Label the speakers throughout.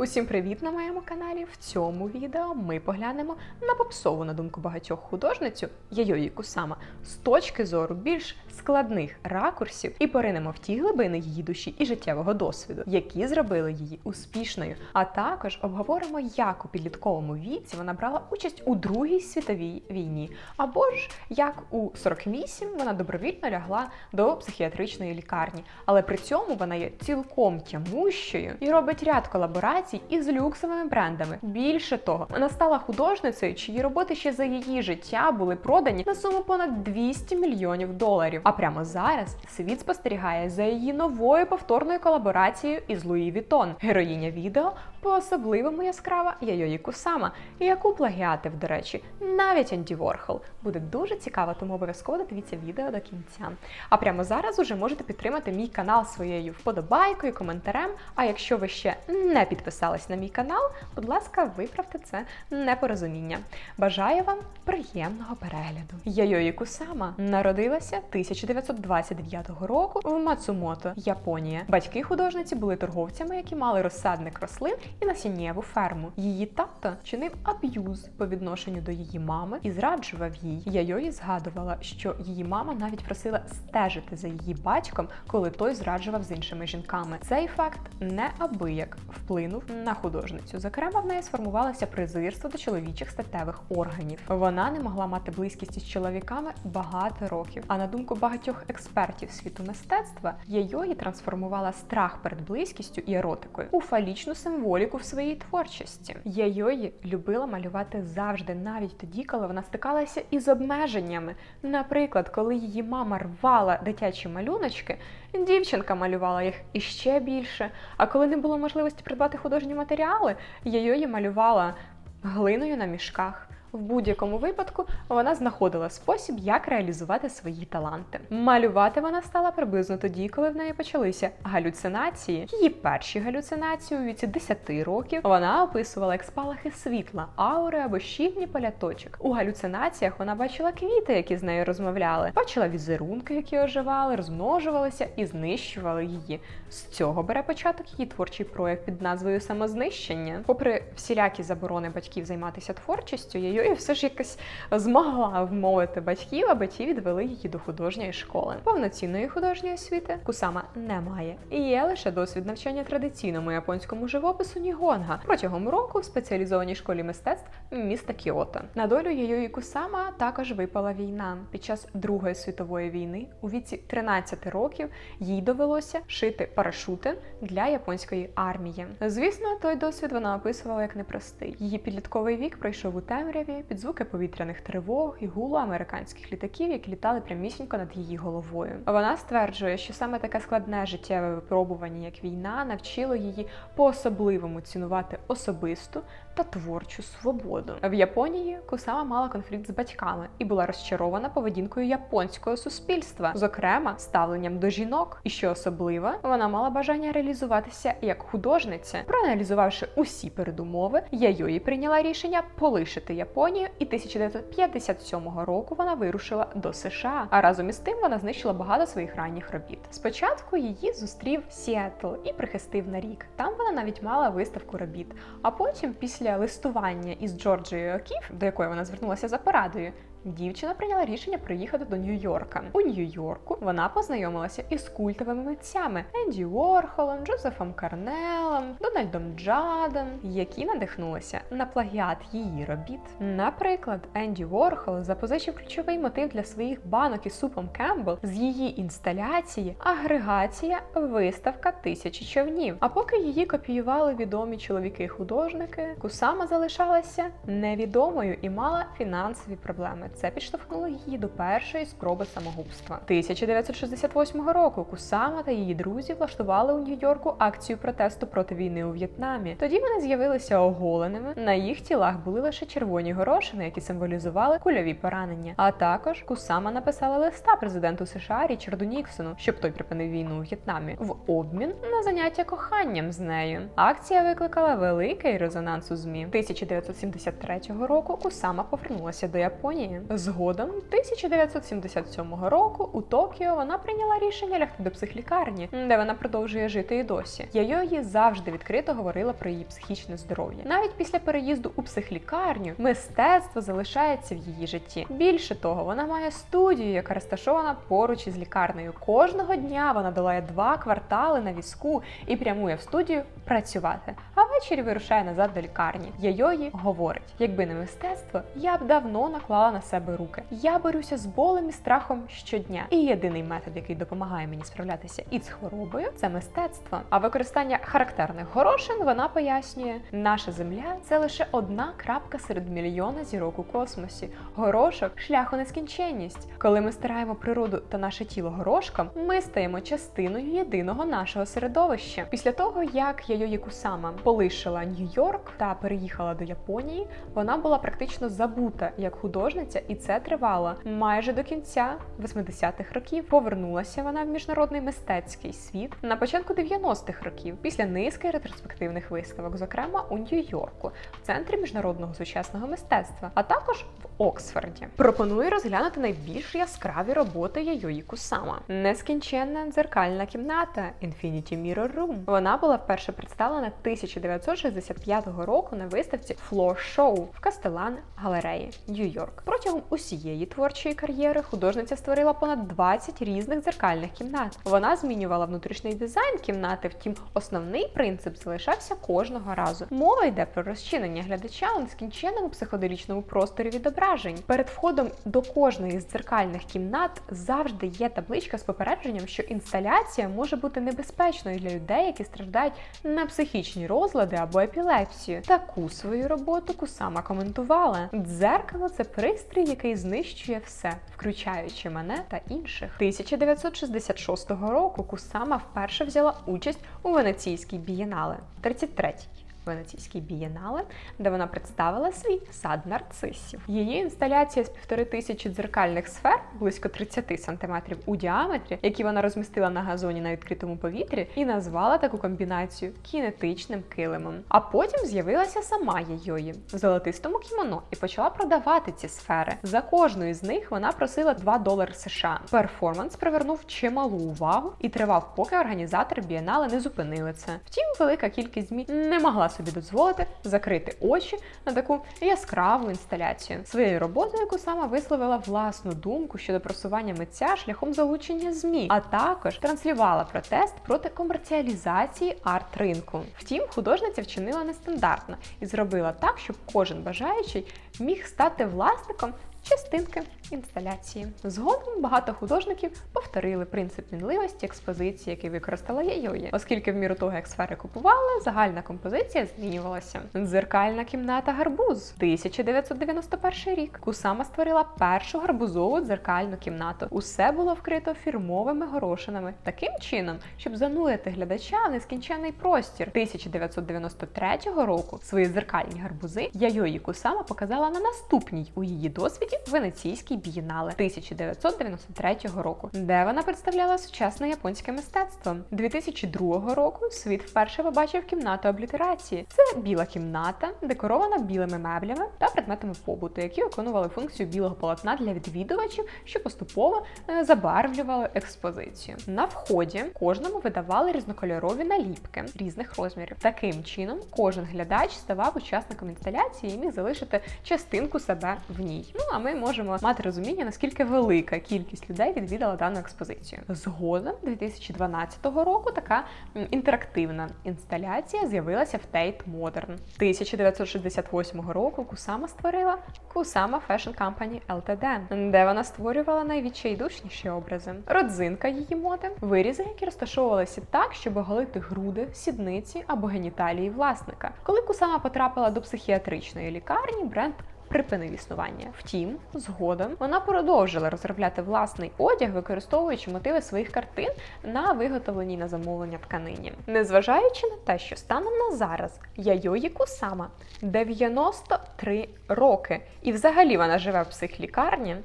Speaker 1: Усім привіт на моєму каналі. В цьому відео ми поглянемо на попсову, на думку багатьох художницю Яйої Кусама з точки зору більш складних ракурсів і поринемо в ті глибини її душі і життєвого досвіду, які зробили її успішною. А також обговоримо, як у підлітковому віці вона брала участь у Другій світовій війні, або ж як у 48 вона добровільно лягла до психіатричної лікарні, але при цьому вона є цілком тямущою і робить ряд колаборацій із люксовими брендами. Більше того, вона стала художницею, чиї роботи ще за її життя були продані на суму понад 200 мільйонів доларів. А прямо зараз світ спостерігає за її новою повторною колаборацією із Луї Вітон. Героїня відео по-особливому яскрава Яйої Кусама, яку плагіатив, до речі, навіть Енді Ворхол. Буде дуже цікаво, тому обов'язково дивіться відео до кінця. А прямо зараз уже можете підтримати мій канал своєю вподобайкою, коментарем. А якщо ви ще не підписались на мій канал, будь ласка, виправте це непорозуміння. Бажаю вам приємного перегляду. Яйої Кусама народилася 1929 року в Мацумото, Японія. Батьки художниці були торговцями, які мали розсадник рослин і насіннєву ферму. Її тато чинив аб'юз по відношенню до її мами і зраджував її. Яйої згадувала, що її мама навіть просила стежити за її батьком, коли той зраджував з іншими жінками. Цей факт неабияк вплинув на художницю. Зокрема, в неї сформувалося презирство до чоловічих статевих органів. Вона не могла мати близькість із чоловіками багато років. А на думку багатьох експертів світу мистецтва, Яйої трансформувала страх перед близькістю і еротикою у фалічну символіку в своїй творчості. Яйої любила малювати завжди, навіть тоді, коли вона стикалася із обмеженнями. Наприклад, коли її мама рвала дитячі малюночки, дівчинка малювала їх іще більше. А коли не було можливості придбати художні матеріали, я її малювала глиною на мішках. В будь-якому випадку вона знаходила спосіб, як реалізувати свої таланти. Малювати вона стала приблизно тоді, коли в неї почалися галюцинації. Її перші галюцинації у віці 10 років вона описувала як спалахи світла, аури або щільні поля точок. У галюцинаціях вона бачила квіти, які з нею розмовляли, бачила візерунки, які оживали, розмножувалися і знищували її. З цього бере початок її творчий прояв під назвою самознищення. Попри всілякі заборони батьків займатися творчістю, Яйої все ж якось змогла вмовити батьків, аби ті відвели її до художньої школи. Повноцінної художньої освіти Кусама немає. І є лише досвід навчання традиційному японському живопису Нігонга протягом року в спеціалізованій школі мистецтв міста Кіото. На долю Яйої Кусама також випала війна. Під час Другої світової війни у віці 13 років їй довелося шити парашути для японської армії. Звісно, той досвід вона описувала як непростий. Її підлітковий вік пройшов у темряві під звуки повітряних тривог і гулу американських літаків, які літали прямісінько над її головою. Вона стверджує, що саме таке складне життєве випробування, як війна, навчило її по-особливому цінувати особисту та творчу свободу. В Японії Кусама мала конфлікт з батьками і була розчарована поведінкою японського суспільства, зокрема ставленням до жінок. І що особливо, вона мала бажання реалізуватися як художниця. Проаналізувавши усі передумови, Яйої прийняла рішення полишити Японію, і 1957 року вона вирушила до США. А разом із тим вона знищила багато своїх ранніх робіт. Спочатку її зустрів Сіетл і прихистив на рік. Там вона навіть мала виставку робіт. А потім, після листування із Джорджією Окіф, до якої вона звернулася за порадою, Дівчина прийняла рішення приїхати до Нью-Йорка. У Нью-Йорку вона познайомилася із культовими митцями Енді Уорхолом, Джозефом Карнелом, Дональдом Джадом, які надихнулися на плагіат її робіт. Наприклад, Енді Уорхол запозичив ключовий мотив для своїх банок із супом Кембл з її інсталяції Агрегація виставка тисячі човнів. А поки її копіювали відомі чоловіки-художники, Кусама залишалася невідомою і мала фінансові проблеми. Це підштовхнуло її до першої спроби самогубства. 1968 року Кусама та її друзі влаштували у Нью-Йорку акцію протесту проти війни у В'єтнамі. Тоді вони з'явилися оголеними. На їх тілах були лише червоні горошини, які символізували кульові поранення. А також Кусама написала листа президенту США Річарду Ніксону, щоб той припинив війну у В'єтнамі, в обмін на заняття коханням з нею. Акція викликала великий резонанс у змі. 1973 року Кусама повернулася до Японії. Лікарні. Згодом 1977 року у Токіо вона прийняла рішення лягти до психлікарні, де вона продовжує жити і досі. Яйої завжди відкрито говорила про її психічне здоров'я. Навіть після переїзду у психлікарню мистецтво залишається в її житті. Більше того, вона має студію, яка розташована поруч із лікарнею. Кожного дня вона долає два квартали на візку і прямує в студію працювати. А ввечері вирушає назад до лікарні. Яйої говорить: якби не мистецтво, я б давно наклала на себе руки. Я борюся з болем і страхом щодня. І єдиний метод, який допомагає мені справлятися із хворобою, це мистецтво. А використання характерних горошин вона пояснює: наша земля це лише одна крапка серед мільйона зірок у космосі. Горошок шлях у нескінченність. Коли ми стираємо природу та наше тіло горошком, ми стаємо частиною єдиного нашого середовища. Після того, як Яйої Кусама полишила Нью-Йорк та переїхала до Японії, вона була практично забута як художниця, і це тривало майже до кінця 80-х років. Повернулася вона в міжнародний мистецький світ на початку 90-х років після низки ретроспективних виставок, зокрема у Нью-Йорку, в центрі міжнародного сучасного мистецтва, а також в Оксфорді. Пропоную розглянути найбільш яскраві роботи Яйої Кусама. Нескінченна дзеркальна кімната Infinity Mirror Room. Вона була вперше представлена 1965 року на виставці Floor Show в Кастелан галереї Нью-Йорк. Протягом усієї творчої кар'єри художниця створила понад 20 різних дзеркальних кімнат. Вона змінювала внутрішній дизайн кімнати, втім, основний принцип залишався кожного разу. Мова йде про розчинення глядача у нескінченному психоделічному просторі відображень. Перед входом до кожної з дзеркальних кімнат завжди є табличка з попередженням, що інсталяція може бути небезпечною для людей, які страждають на психічні розлади або епілепсію. Таку свою роботу Кусама коментувала. Дзеркало це пристрій, який знищує все, включаючи мене та інших. 1966 року Кусама вперше взяла участь у венеційській бієнале. 33-й. Венеційській бієнале, де вона представила свій сад нарцисів. Її інсталяція з півтори тисячі дзеркальних сфер, близько 30 сантиметрів у діаметрі, які вона розмістила на газоні на відкритому повітрі, і назвала таку комбінацію кінетичним килимом. А потім з'явилася сама Яйої в золотистому кімоно і почала продавати ці сфери. За кожну із них вона просила 2 долари США. Перформанс привернув чималу увагу і тривав, поки організатори бієнале не зупинили це. Втім, велика кількість змі не могла собі дозволити закрити очі на таку яскраву інсталяцію. Своєю роботою Кусама висловила власну думку щодо просування митця шляхом залучення змі, а також транслювала протест проти комерціалізації арт-ринку. Втім, художниця вчинила нестандартно і зробила так, щоб кожен бажаючий міг стати власником частинки інсталяції. Згодом багато художників повторили принцип мінливості експозиції, який використала Яйої, оскільки в міру того, як сфери купували, загальна композиція змінювалася. Дзеркальна кімната гарбуз 1991 рік. Кусама створила першу гарбузову дзеркальну кімнату. Усе було вкрито фірмовими горошинами, таким чином, щоб занурити глядача в нескінченний простір. 1993 року свої дзеркальні гарбузи Яйої Кусама показала на наступній у її досвіді Венеційській бієнале 1993 року, де вона представляла сучасне японське мистецтво. 2002 року світ вперше побачив кімнату облітерації. Це біла кімната, декорована білими меблями та предметами побуту, які виконували функцію білого полотна для відвідувачів, що поступово е, забарвлювали експозицію. На вході кожному видавали різнокольорові наліпки різних розмірів. Таким чином, кожен глядач ставав учасником інсталяції і міг залишити частинку себе в ній. Ну а ми можемо мати розуміння, наскільки велика кількість людей відвідала дану експозицію. Згодом 2012 року така інтерактивна інсталяція з'явилася в Tate Modern. 1968 року Кусама створила Kusama Fashion Company Ltd, де вона створювала найвідчайдушніші образи. Родзинка її моди вирізи, які розташовувалися так, щоб оголити груди, сідниці або геніталії власника. Коли Кусама потрапила до психіатричної лікарні, бренд припинив існування. Втім, згодом вона продовжила розробляти власний одяг, використовуючи мотиви своїх картин на виготовленій на замовлення тканині. Незважаючи на те, що станом на зараз Яйої Кусама 93 роки, і взагалі вона живе в психлікарні,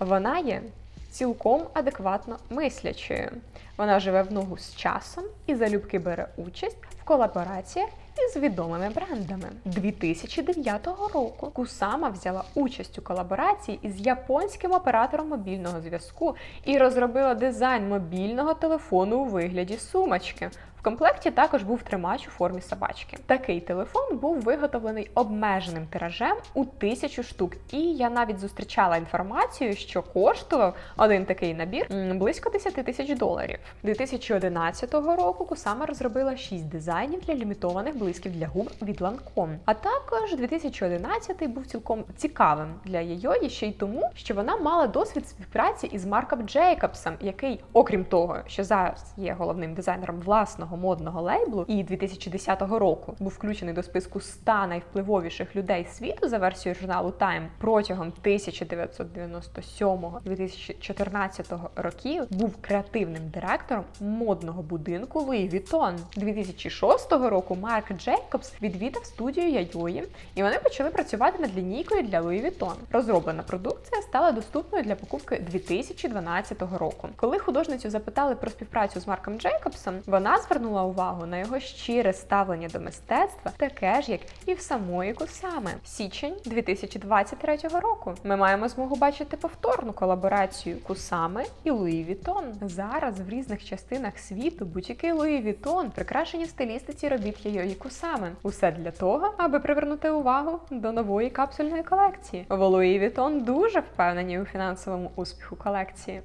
Speaker 1: вона є цілком адекватно мислячою. Вона живе в ногу з часом і залюбки бере участь в колабораціях із відомими брендами. 2009 року Кусама взяла участь у колаборації із японським оператором мобільного зв'язку і розробила дизайн мобільного телефону у вигляді сумочки. В комплекті також був тримач у формі собачки. Такий телефон був виготовлений обмеженим тиражем у тисячу штук. І я навіть зустрічала інформацію, що коштував один такий набір близько 10 тисяч доларів. 2011 року Кусама розробила 6 дизайнів для лімітованих блисків для губ від Lancome. А також 2011 був цілком цікавим для Йойої ще й тому, що вона мала досвід співпраці із Марком Джейкобсом, який, окрім того, що зараз є головним дизайнером власного модного лейблу, і 2010 року був включений до списку 100 найвпливовіших людей світу за версією журналу Time протягом 1997-2014 років був креативним директором модного будинку Louis Vuitton. 2006 року Марк Джейкобс відвідав студію Яйої, і вони почали працювати над лінійкою для Louis Vuitton. Розроблена продукція стала доступною для покупки 2012 року. Коли художницю запитали про співпрацю з Марком Джейкобсом, вона звернула увагу на його щире ставлення до мистецтва, таке ж як і в самої Кусами. Січень 2023 року. Ми маємо змогу бачити повторну колаборацію Кусами і Луї Вітон. Зараз в різних частинах світу бутіки Луї Вітон прикрашені в стилістиці робіт Йойої Кусами. Усе для того, аби привернути увагу до нової капсульної колекції. В Вітон дуже впевнені у фінансовому успіху колекції.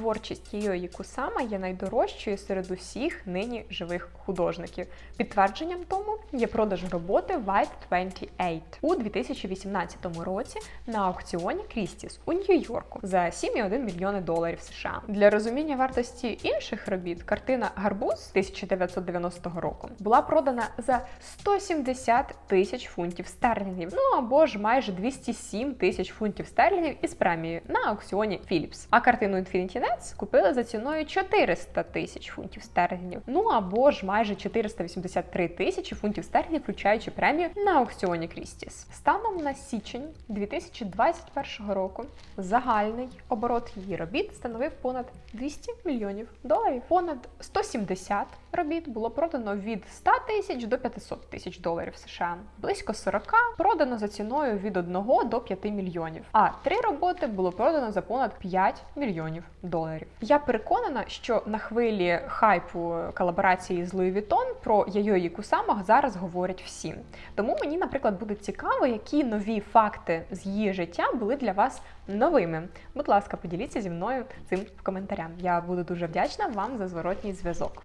Speaker 1: Творчість Йойої Кусама є найдорожчою серед усіх нині живих художників. Підтвердженням тому є продаж роботи White 28 у 2018 році на аукціоні Крістіс у Нью-Йорку за 7,1 мільйони доларів США. Для розуміння вартості інших робіт картина Гарбуз 1990 року була продана за 170 тисяч фунтів стерлінгів, ну або ж майже 207 тисяч фунтів стерлінгів із премією на аукціоні Philips. А картину Infinity Nets купили за ціною 400 тисяч фунтів стерлінгів, ну або ж майже 483 тисячі фунтів стерлінгів, включаючи премію на аукціоні Крістіс. Станом на січень 2021 року загальний оборот її робіт становив понад 200 мільйонів доларів. Понад 170 робіт було продано від 100 тисяч до 500 тисяч доларів США. Близько 40 продано за ціною від 1 до 5 мільйонів. А три роботи було продано за понад 5 мільйонів доларів. Я переконана, що на хвилі хайпу колаборації з Louis Vuitton про Яйої Кусама зараз говорять всі. Тому мені, наприклад, буде цікаво, які нові факти з її життя були для вас новими. Будь ласка, поділіться зі мною цим в коментарях. Я буду дуже вдячна вам за зворотній зв'язок.